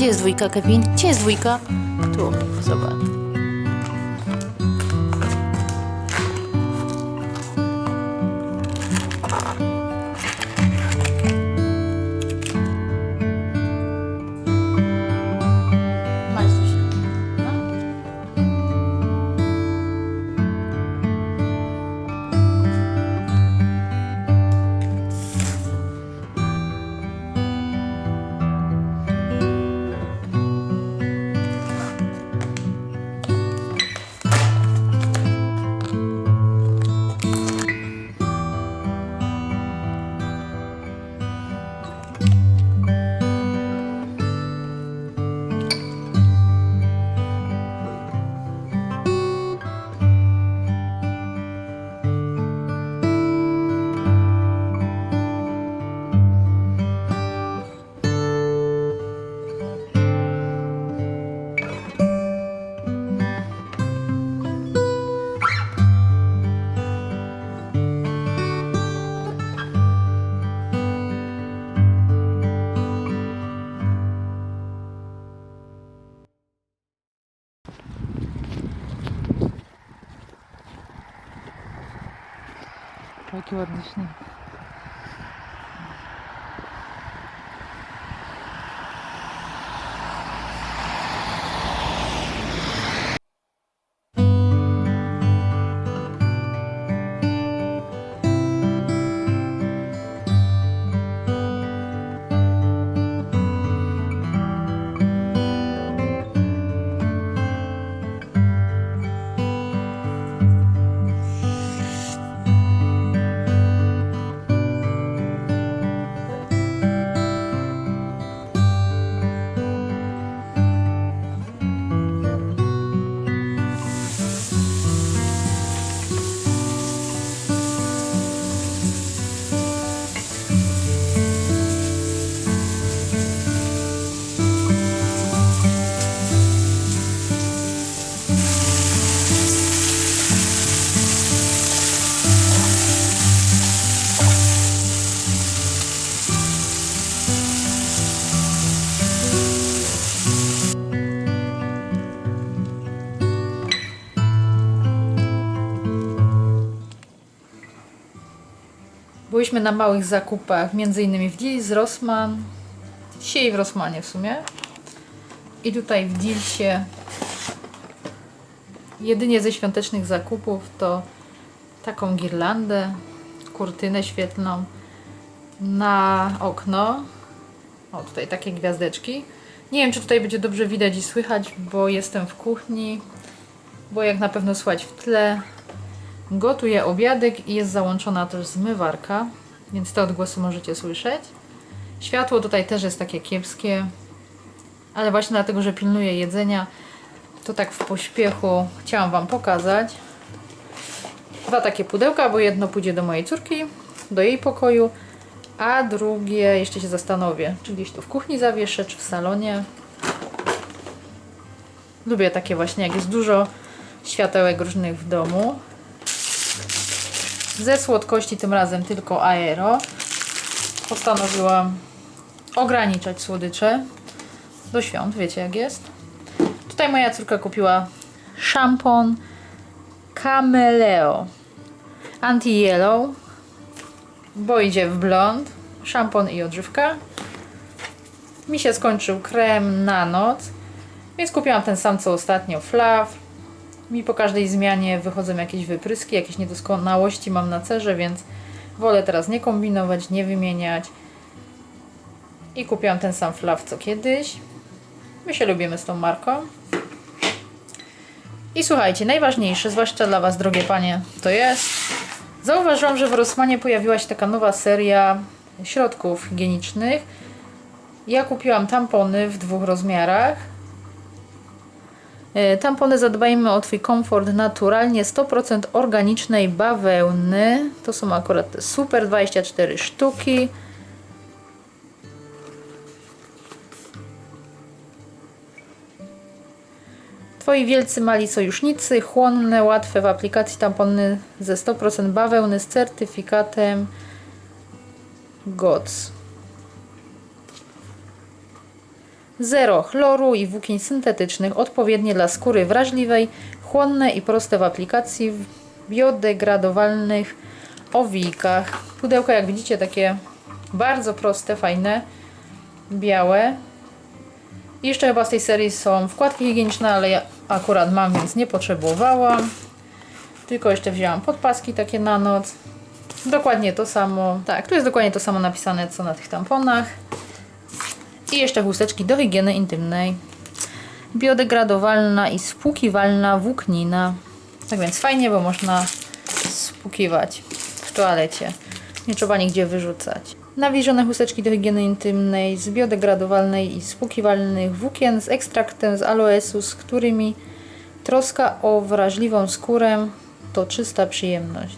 Gdzie jest dwójka, Kevin? Gdzie jest dwójka? Tu, zobacz. сегодняшний. Byliśmy na małych zakupach, między innymi w Dils, Rossmann. Dzisiaj w Rossmanie w sumie. I tutaj w Dilsie jedynie ze świątecznych zakupów to taką girlandę, kurtynę świetlną na okno. O, tutaj takie gwiazdeczki. Nie wiem, czy tutaj będzie dobrze widać i słychać, bo jestem w kuchni, bo jak na pewno słychać w tle, Gotuję obiadek i jest załączona też zmywarka, więc te odgłosy możecie słyszeć. Światło tutaj też jest takie kiepskie, ale właśnie dlatego, że pilnuję jedzenia, to tak w pośpiechu chciałam Wam pokazać. Dwa takie pudełka, bo jedno pójdzie do mojej córki, do jej pokoju, a drugie jeszcze się zastanowię, czy gdzieś tu w kuchni zawieszę, czy w salonie. Lubię takie właśnie, jak jest dużo światełek różnych w domu. Ze słodkości tym razem tylko aero. Postanowiłam ograniczać słodycze do świąt, wiecie jak jest. Tutaj moja córka kupiła szampon Cameleo Anti-Yellow, bo idzie w blond. Szampon i odżywka. Mi się skończył krem na noc, więc kupiłam ten sam co ostatnio, Flav mi po każdej zmianie wychodzą jakieś wypryski, jakieś niedoskonałości mam na cerze, więc wolę teraz nie kombinować, nie wymieniać. I kupiłam ten sam flaw co kiedyś. My się lubimy z tą marką. I słuchajcie, najważniejsze, zwłaszcza dla Was, drogie panie, to jest. Zauważyłam, że w Rossmanie pojawiła się taka nowa seria środków higienicznych Ja kupiłam tampony w dwóch rozmiarach. E, Tampony zadbajmy o Twój komfort naturalnie 100% organicznej bawełny. To są akurat te super 24 sztuki. Twoi wielcy mali sojusznicy, chłonne, łatwe w aplikacji tampony ze 100% bawełny z certyfikatem GOTS. Zero chloru i włókien syntetycznych, odpowiednie dla skóry wrażliwej, chłonne i proste w aplikacji w biodegradowalnych owijkach. Pudełka, jak widzicie, takie bardzo proste, fajne, białe. I jeszcze chyba z tej serii są wkładki higieniczne, ale ja akurat mam, więc nie potrzebowałam. Tylko jeszcze wzięłam podpaski takie na noc. Dokładnie to samo. Tak, tu jest dokładnie to samo napisane co na tych tamponach. I jeszcze chusteczki do higieny intymnej. Biodegradowalna i spłukiwalna włóknina. Tak więc fajnie, bo można spłukiwać w toalecie. Nie trzeba nigdzie wyrzucać. Nawilżone chusteczki do higieny intymnej z biodegradowalnej i spłukiwalnych włókien z ekstraktem z aloesu, z którymi troska o wrażliwą skórę to czysta przyjemność.